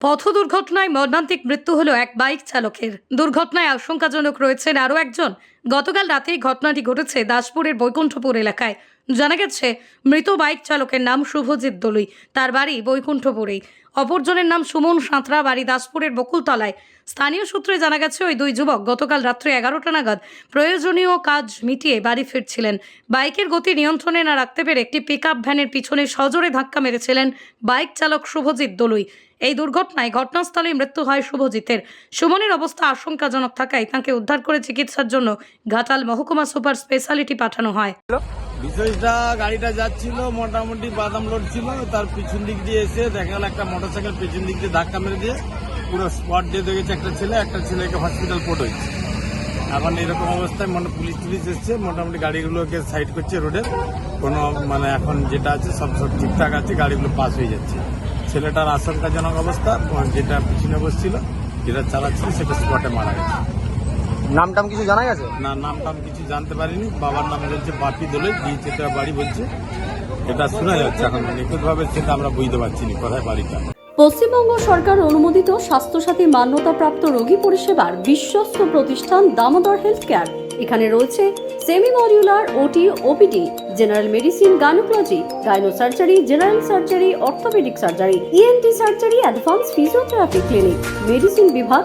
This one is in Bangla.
পথ দুর্ঘটনায় মর্মান্তিক মৃত্যু হলো এক বাইক চালকের। দুর্ঘটনায় আশঙ্কাজনক রয়েছেন আরও একজন। গতকাল রাতেই ঘটনাটি ঘটেছে দাসপুরের বৈকুণ্ঠপুর এলাকায়। জানা গেছে, মৃত বাইক চালকের নাম শুভজিৎ দলুই। তার বাড়ি বৈকুণ্ঠপুরেই। অপরজনের নাম সুমন সাঁতরা, বাড়ি দাসপুরের বকুলতলায়। স্থানীয় সূত্রে জানা গেছে, ওই দুই যুবক গতকাল রাত্রে এগারোটা নাগাদ প্রয়োজনীয় কাজ মিটিয়ে বাড়ি ফিরছিলেন। বাইকের গতি নিয়ন্ত্রণে না রাখতে পেরে একটি পিকআপ ভ্যানের পিছনে সজোরে ধাক্কা মেরেছিলেন বাইক চালক শুভজিৎ দলুই। এই দুর্ঘটনায় ঘটনাস্থলেই মৃত্যু হয় শুভজিতের। সুমনের অবস্থা আশঙ্কাজনক থাকায় তাকে উদ্ধার করে চিকিৎসার জন্য ঘাটাল মহকুমা সুপার স্পেশালিটি পাঠানো হয়। বিষয়টা গাড়িটা যাচ্ছিল, মোটামুটি বাদাম লোড ছিল তার পিছন দিক দিয়ে এসে দেখা গেল একটা মোটরসাইকেল পিছন দিক দিয়ে ধাক্কা মেরে দিয়ে পুরো স্পট দিয়ে দেখেছে একটা ছেলে, একটা ছেলেকে হসপিটাল পোর্ট হয়েছে। এখন এরকম অবস্থায় মানে পুলিশ টুলিশ এসছে, মোটামুটি গাড়িগুলোকে সাইড করছে রোডের কোনো মানে এখন যেটা আছে সব সব ঠিকঠাক আছে, গাড়িগুলো পাস হয়ে যাচ্ছে। ছেলেটার আশঙ্কাজনক অবস্থা, যেটা পিছনে বসছিল, যেটা চালাচ্ছিল, সেটা স্পটে মারা গেছে। নাম টাম কিছু জানা গেছে? না নাম টাম কিছু জানতে পারিনি। বাবার নাম বলছে বাপি দোলে দিয়েছে তার বাড়ি বলছে এটা শোনা যাচ্ছে এখন। নিখুঁতভাবে সেটা আমরা বুঝতে পারছি না কোথায় বাড়িটা। পশ্চিমবঙ্গ সরকার অনুমোদিত স্বাস্থ্যসাথী মান্যতাপ্রাপ্ত রোগী পরিষেবার বিশ্বস্ত প্রতিষ্ঠান দামোদর হেলথ কেয়ার এখানে রয়েছে semi modular OT OPD general medicine gynaecology gyno surgery general surgery orthopaedic surgery ENT surgery advance physiotherapy clinic medicine বিভাগ